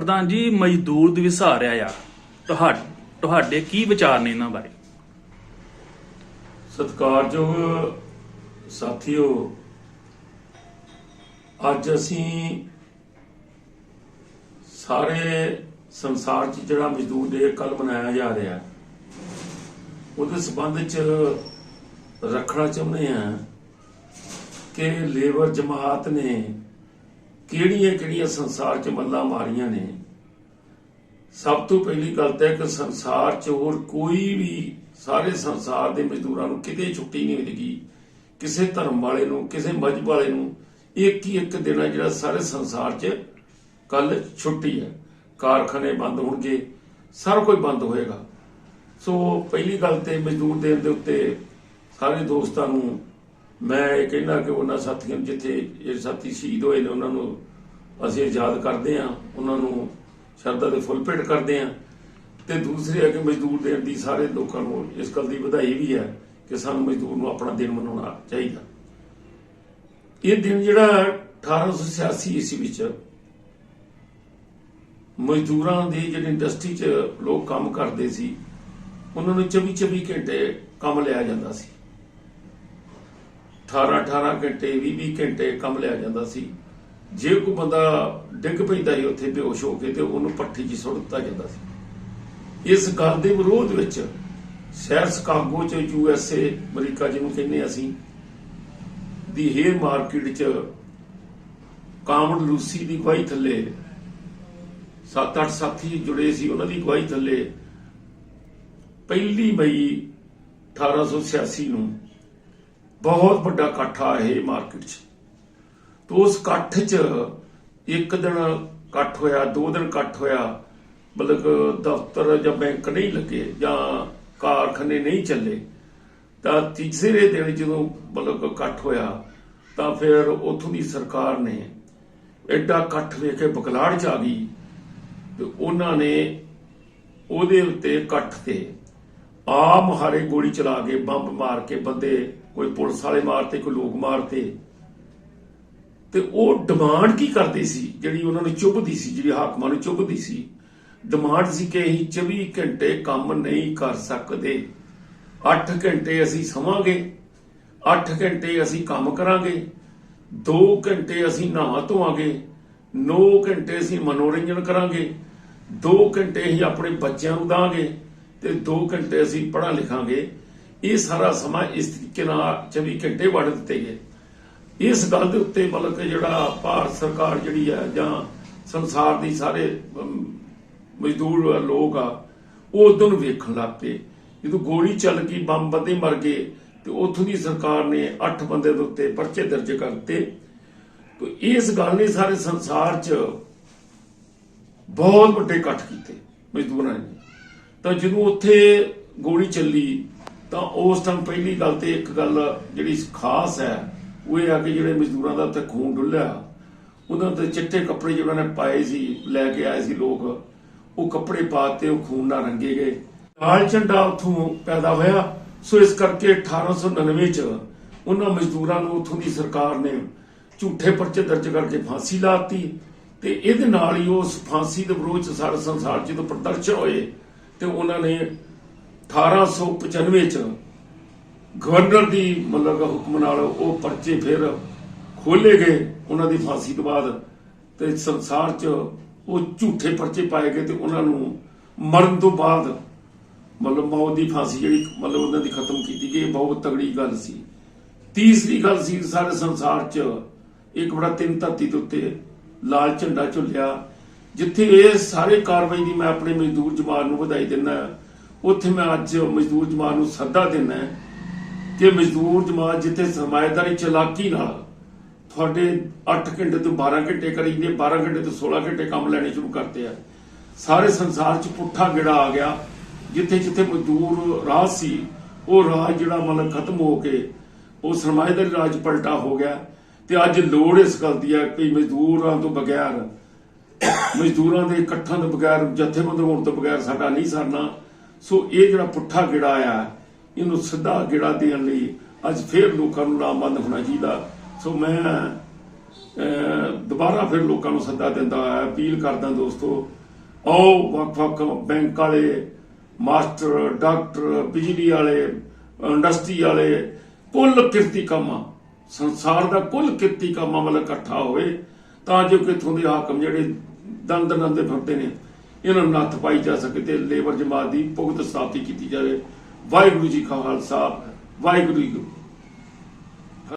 ਪ੍ਰਧਾਨ ਜੀ ਮਜ਼ਦੂਰ ਦਿਵਸ ਆ ਰਿਹਾ ਆ ਤੁਹਾ ਤੁਹਾਡੇ ਕੀ ਵਿਚਾਰ ਨੇ ਇਹਨਾਂ ਬਾਰੇ? ਸਤਿਕਾਰਯੋਗ ਸਾਥੀਓ ਅੱਜ ਅਸੀਂ ਸਾਰੇ ਸੰਸਾਰ 'ਚ ਜਿਹੜਾ ਮਜ਼ਦੂਰ ਡੇ ਕੱਲ ਮਨਾਇਆ ਜਾ ਰਿਹਾ ਹੈ, ਉਹਦੇ ਸਬੰਧ 'ਚ ਰੱਖਣਾ ਚਾਹੁੰਦੇ ਹਾਂ ਕਿ ਲੇਬਰ ਜਮਾਤ ਨੇ ਕਿਹੜੀਆਂ ਕਿਹੜੀਆਂ ਸੰਸਾਰ 'ਚ ਮੱਲਾਂ ਮਾਰੀਆਂ ਨੇ? ਸਭ ਤੋਂ ਪਹਿਲੀ ਗੱਲ ਤਾਂ ਕਿ ਸੰਸਾਰ 'ਚ ਹੋਰ ਕੋਈ ਵੀ ਸਾਰੇ ਸੰਸਾਰ ਦੇ ਮਜ਼ਦੂਰਾਂ ਨੂੰ ਕਿਤੇ ਛੁੱਟੀ ਨਹੀਂ ਮਿਲੇਗੀ। ਕਿਸੇ ਧਰਮ ਵਾਲੇ ਨੂੰ, ਕਿਸੇ ਮਜ਼ਹਬ ਵਾਲੇ ਨੂੰ ਇੱਕ ਹੀ ਇੱਕ ਦਿਨ ਹੈ ਜਿਹੜਾ ਸਾਰੇ ਸੰਸਾਰ 'ਚ ਕੱਲ ਛੁੱਟੀ ਹੈ। ਕਾਰਖਾਨੇ ਬੰਦ ਹੋਣਗੇ, ਸਾਰਾ ਕੁਝ ਬੰਦ ਹੋਏਗਾ। ਸੋ ਪਹਿਲੀ ਗੱਲ ਤੇ ਮਜ਼ਦੂਰ ਦਿਨ ਦੇ ਉੱਤੇ ਸਾਰੇ ਦੋਸਤਾਂ ਨੂੰ ਮੈਂ ਇਹ ਕਹਿੰਦਾ ਕਿ ਉਹਨਾਂ ਸਾਥੀਆਂ ਨੂੰ ਜਿੱਥੇ ਇਹ ਸਾਥੀ ਸ਼ਹੀਦ ਹੋਏ ਨੇ, ਉਹਨਾਂ ਨੂੰ ਅਸੀਂ ਯਾਦ ਕਰਦੇ ਹਾਂ, ਉਹਨਾਂ ਨੂੰ ਸ਼ਰਧਾ ਦੇ ਫੁੱਲ ਭੇਟ ਕਰਦੇ ਹਾਂ। ਤੇ ਦੂਸਰੀ ਹੈ ਕਿ ਮਜ਼ਦੂਰ ਦਿਨ ਦੀ ਸਾਰੇ ਲੋਕਾਂ ਨੂੰ ਇਸ ਗੱਲ ਦੀ ਵਧਾਈ ਵੀ ਹੈ ਕਿ ਸਾਨੂੰ ਮਜ਼ਦੂਰ ਨੂੰ ਆਪਣਾ ਦਿਨ ਮਨਾਉਣਾ ਚਾਹੀਦਾ। ਇਹ ਦਿਨ ਜਿਹੜਾ 1886 ਈਸਵੀ ਵਿੱਚ ਮਜ਼ਦੂਰਾਂ ਦੀ ਜਿਹੜੀ ਇੰਡਸਟਰੀ 'ਚ ਲੋਕ ਕੰਮ ਕਰਦੇ ਸੀ, ਉਹਨਾਂ ਨੂੰ 24 24 ਘੰਟੇ ਕੰਮ ਲਿਆ ਜਾਂਦਾ ਸੀ। 18 18 ਘੰਟੇ 20 20 ਘੰਟੇ ਕੰਮ ਲਿਆ ਜਾਂਦਾ ਸੀ। ਜੇ ਕੋਈ ਬੰਦਾ ਡਿੱਗ ਪੈਂਦਾ ਸੀ ਉੱਥੇ ਬੇਹੋਸ਼ ਹੋ ਕੇ ਤੇ ਉਹਨੂੰ ਪੱਠੀ 'ਚ ਸੁੱਟ ਦਿੱਤਾ ਜਾਂਦਾ ਸੀ। ਇਸ ਗੱਲ ਦੇ ਵਿਰੋਧ ਵਿੱਚ ਸ਼ਹਿਰ ਸ਼ਿਕਾਗੋ 'ਚ ਯੂ ਅਮਰੀਕਾ ਜਿਹਨੂੰ ਕਹਿੰਦੇ ਅਸੀਂ, ਦੀ ਹੇਅਰ ਮਾਰਕੀਟ 'ਚ ਕਾਮਨ ਲੂਸੀ ਦੀ ਗਵਾਹੀ ਥੱਲੇ ਸੱਤ ਅੱਠ ਸਾਥੀ ਜੁੜੇ ਸੀ, ਉਹਨਾਂ ਦੀ ਗਵਾਹੀ ਥੱਲੇ। ਪਹਿਲੀ ਮਈ 1886 ਨੂੰ ਬਹੁਤ ਵੱਡਾ ਇਕੱਠ ਆ ਇਹ ਮਾਰਕੀਟ 'ਚ। ਤੋ ਉਸ ਇਕੱਠ 'ਚ ਇੱਕ ਦਿਨ ਇਕੱਠ ਹੋਇਆ, ਦੋ ਦਿਨ ਇਕੱਠ ਹੋਇਆ, ਮਤਲਬ ਦਫ਼ਤਰ ਜਾਂ ਬੈਂਕ ਨਹੀਂ ਲੱਗੇ ਜਾਂ ਕਾਰਖਾਨੇ ਨਹੀਂ ਚੱਲੇ, ਤਾਂ ਤੀਸਰੇ ਦਿਨ ਜਦੋਂ ਮਤਲਬ ਇਕੱਠ ਹੋਇਆ, ਤਾਂ ਫਿਰ ਉਥੋਂ ਦੀ ਸਰਕਾਰ ਨੇ ਐਡਾ ਇਕੱਠ ਵੇਖ ਕੇ ਬਕਲਾੜ ਚ ਆ ਗਈ ਤੇ ਉਹਨਾਂ ਨੇ ਉਹਦੇ ਉੱਤੇ ਇਕੱਠ ਤੇ ਆਮ ਹਾਰੇ ਗੋਲੀ ਚਲਾ ਕੇ ਬੰਬ ਮਾਰ ਕੇ ਬੰਦੇ ਕੋਈ ਪੁਲਿਸ ਵਾਲੇ ਮਾਰਤੇ, ਕੋਈ ਲੋਕ ਮਾਰਤੇ। ਤੇ ਉਹ ਡਿਮਾਂਡ ਕੀ ਕਰਦੇ ਸੀ? ਜਿਹੜੀ ਉਹਨਾਂ ਨੂੰ ਚੁੱਭਦੀ ਸੀ, ਜਿਹੜੀ ਹਾਕਮਾਂ ਨੂੰ ਚੁੱਭਦੀ ਸੀ। ਡਿਮਾਂਡ ਸੀ ਕਿ ਅਸੀਂ 24 ਘੰਟੇ ਕੰਮ ਨਹੀਂ ਕਰ ਸਕਦੇ। 8 ਘੰਟੇ ਅਸੀਂ ਸਮਾਂਗੇ। 8 ਘੰਟੇ ਅਸੀਂ ਕੰਮ ਕਰਾਂਗੇ। 2 ਘੰਟੇ ਅਸੀਂ ਨਹਾ ਧੋਵਾਂਗੇ। 9 ਘੰਟੇ ਅਸੀਂ ਮਨੋਰੰਜਨ ਕਰਾਂਗੇ। 2 ਘੰਟੇ ਅਸੀਂ ਆਪਣੇ ਬੱਚਿਆਂ ਨੂੰ ਦਾਂਗੇ। ਤੇ 2 ਘੰਟੇ ਅਸੀਂ ਪੜ੍ਹਾ ਲਿਖਾਂਗੇ। ਇਹ ਸਾਰਾ ਸਮਾਂ ਇਸ ਤਰੀਕੇ ਨਾਲ 24 ਘੰਟੇ ਵੰਡ ਦਿੱਤੇ ਗਏ। ਇਸ ਗੱਲ ਦੇ ਉੱਤੇ ਮਤਲਬ ਕਿ ਜਿਹੜਾ ਭਾਰਤ ਸਰਕਾਰ ਜਿਹੜੀ ਹੈ ਜਾਂ ਸੰਸਾਰ ਦੀ ਸਾਰੇ ਮਜ਼ਦੂਰ ਲੋਕ ਆ, ਉਹ ਉਦੋਂ ਵੇਖਣ ਲੱਗ ਪਏ। ਜਦੋਂ ਗੋਲੀ ਚੱਲ ਗਈ, ਬੰਬ ਬੰਦੇ ਮਰ ਗਏ, ਤੇ ਉੱਥੋਂ ਦੀ ਸਰਕਾਰ ਨੇ 8 ਬੰਦੇ ਦੇ ਉੱਤੇ ਪਰਚੇ ਦਰਜ ਕਰਤੇ ਤੇ ਇਸ ਗੱਲ ਨੇ ਸਾਰੇ ਸੰਸਾਰ 'ਚ ਬਹੁਤ ਵੱਡੇ ਇਕੱਠ ਕੀਤੇ ਮਜ਼ਦੂਰਾਂ ਨੇ। ਤਾਂ ਜਦੋਂ ਉੱਥੇ ਗੋਲੀ ਚੱਲੀ ਤਾਂ ਉਸ ਟਾਈਮ ਪਹਿਲੀ ਗੱਲ ਤੇ ਇੱਕ ਗੱਲ ਜਿਹੜੀ ਖਾਸ ਹੈ, ਉਹ ਇਹ ਆ ਕਿ ਜਿਹੜੇ ਮਜ਼ਦੂਰਾਂ ਦਾ ਉੱਥੇ ਖੂਨ ਡੁੱਲਿਆ, ਉਹਨਾਂ ਦੇ ਚਿੱਟੇ ਕੱਪੜੇ ਜਿਹੜਾ ਨੇ ਪਾਏ ਸੀ, ਲੈ ਕੇ ਆਏ ਸੀ ਲੋਕ, ਉਹ ਕੱਪੜੇ ਪਾਤੇ ਉਹ ਖੂਨ ਨਾਲ ਰੰਗੇ ਗਏ। ਲਾਲ ਝੰਡਾ ਉੱਥੋਂ ਪੈਦਾ ਹੋਇਆ, ਸੋ ਇਸ ਕਰਕੇ 1899 ਚ ਉਹਨਾਂ ਮਜ਼ਦੂਰਾਂ ਨੂੰ ਉੱਥੋਂ ਦੀ ਸਰਕਾਰ ਨੇ ਝੂਠੇ ਪਰਚੇ ਦਰਜ ਕਰਕੇ ਫਾਂਸੀ ਲਾਤੀ ਤੇ ਇਹਦੇ ਨਾਲ ਹੀ ਉਸ ਫਾਂਸੀ ਦੇ ਵਿਰੋਧ ਚ ਸਾਰੇ ਸੰਸਾਰ ਜਦੋਂ ਪ੍ਰਦਰਸ਼ਨ ਹੋਏ ਤੇ ਉਹਨਾਂ ਨੇ 1895 ਚ ਗਵਰਨਰ ਦੀ ਮਤਲਬ ਹੁਕਮ ਨਾਲ ਉਹ ਪਰਚੇ ਫਿਰ ਖੋਲੇ ਗਏ, ਉਹਨਾਂ ਦੀ ਫਾਂਸੀ ਤੋਂ ਬਾਅਦ। ਤੇ ਸੰਸਾਰ 'ਚ ਉਹ ਝੂਠੇ ਪਰਚੇ ਪਾਏ ਗਏ ਤੇ ਉਹਨਾਂ ਨੂੰ ਮਰਨ ਤੋਂ ਬਾਅਦ ਮਤਲਬ ਮੌਤ ਦੀ ਫਾਂਸੀ ਜਿਹੜੀ ਮਤਲਬ ਉਹਨਾਂ ਦੀ ਖਤਮ ਕੀਤੀ ਗਈ ਬਹੁਤ ਤਗੜੀ ਗੱਲ ਸੀ। ਤੀਸਰੀ ਗੱਲ ਸੀ ਸਾਰੇ ਸੰਸਾਰ 'ਚ ਇੱਕ ਬੜਾ ਤਿੰਨ ਧਰਤੀ ਦੇ ਉੱਤੇ ਲਾਲ ਝੰਡਾ ਝੁੱਲਿਆ, ਜਿੱਥੇ ਇਹ ਸਾਰੇ ਕਾਰਵਾਈ ਦੀ ਮੈਂ ਆਪਣੇ ਮਜ਼ਦੂਰ ਜਮਾਤ ਨੂੰ ਵਧਾਈ ਦਿੰਦਾ। ਉੱਥੇ ਮੈਂ ਅੱਜ ਮਜ਼ਦੂਰ ਜਮਾਤ ਨੂੰ ਸੱਦਾ ਦਿੰਦਾ ਕਿ ਮਜ਼ਦੂਰ ਜਮਾਤ ਜਿੱਥੇ ਸਰਮਾਏਦਾਰੀ ਚਲਾਕੀ ਨਾਲ ਤੁਹਾਡੇ 8 ਘੰਟੇ ਤੋਂ 12 ਘੰਟੇ ਕਰੀ ਨੇ 12 ਘੰਟੇ ਤੋਂ 16 ਘੰਟੇ ਕੰਮ ਲੈਣੇ ਸ਼ੁਰੂ ਕਰਤੇ ਆ। ਸਾਰੇ ਸੰਸਾਰ 'ਚ ਪੁੱਠਾ ਗਿੜਾ ਆ ਗਿਆ। ਜਿੱਥੇ ਜਿੱਥੇ ਮਜ਼ਦੂਰ ਰਾਜ ਸੀ, ਉਹ ਰਾਜ ਜਿਹੜਾ ਮਤਲਬ ਖਤਮ ਹੋ ਕੇ ਉਹ ਸਰਮਾਏਦਾਰੀ ਰਾਜ ਪਲਟਾ ਹੋ ਗਿਆ। ਤੇ ਅੱਜ ਲੋੜ ਇਸ ਗੱਲ ਦੀ ਹੈ ਕਿ ਮਜ਼ਦੂਰਾਂ ਤੋਂ ਬਗੈਰ, ਮਜ਼ਦੂਰਾਂ ਦੇ ਇਕੱਠਾਂ ਤੋਂ ਬਗੈਰ, ਜਥੇਬੰਦ ਹੋਣ ਤੋਂ ਬਗੈਰ ਸਾਡਾ ਨਹੀਂ ਸਰਨਾ। ਸੋ ਇਹ ਜਿਹੜਾ ਪੁੱਠਾ ਗਿੜਾ ਆ, ਇਹਨੂੰ ਸਿੱਧਾ ਗਿੜਾ ਦੇਣ ਲਈ ਅੱਜ ਫੇਰ ਲੋਕਾਂ ਨੂੰ ਲਾਮਬੰਦ ਹੋਣਾ ਚਾਹੀਦਾ। ਸੋ ਮੈਂ ਦੁਬਾਰਾ ਫਿਰ ਲੋਕਾਂ ਨੂੰ ਸੱਦਾ ਦਿੰਦਾ ਹੈ ਅਪੀਲ ਕਰਦਾ ਦੋਸਤੋ, ਆਓ ਵੱਖ-ਵੱਖ ਬੈਂਕ ਵਾਲੇ, ਮਾਸਟਰ, ਡਾਕਟਰ, ਬਿਜਲੀ ਵਾਲੇ, ਇੰਡਸਟਰੀ ਵਾਲੇ, ਕੁੱਲ ਕਿਰਤੀ ਕਾਮਾਂ, ਸੰਸਾਰ ਦਾ ਕੁੱਲ ਕਿਰਤੀ ਕਾਮਾਂ ਵੱਲ ਇਕੱਠਾ ਹੋਵੇ, ਤਾਂ ਜੋ ਕਿ ਇਥੋਂ ਦੇ ਹਾਕਮ ਜਿਹੜੇ ਦੰਦ ਦੰਦੇ ਫਿਰਦੇ ਨੇ ਇਹਨਾਂ ਨੂੰ ਨੱਥ ਪਾਈ ਜਾ ਸਕੇ ਤੇ ਲੇਬਰ ਜਮਾਤ ਦੀ ਭੁਗਤ ਸਥਾਪਿਤ ਕੀਤੀ ਜਾਵੇ। ਵਾਹਿਗੁਰੂ ਜੀ ਕਾ ਖਾਲਸਾ, ਵਾਹਿਗੁਰੂ ਜੀ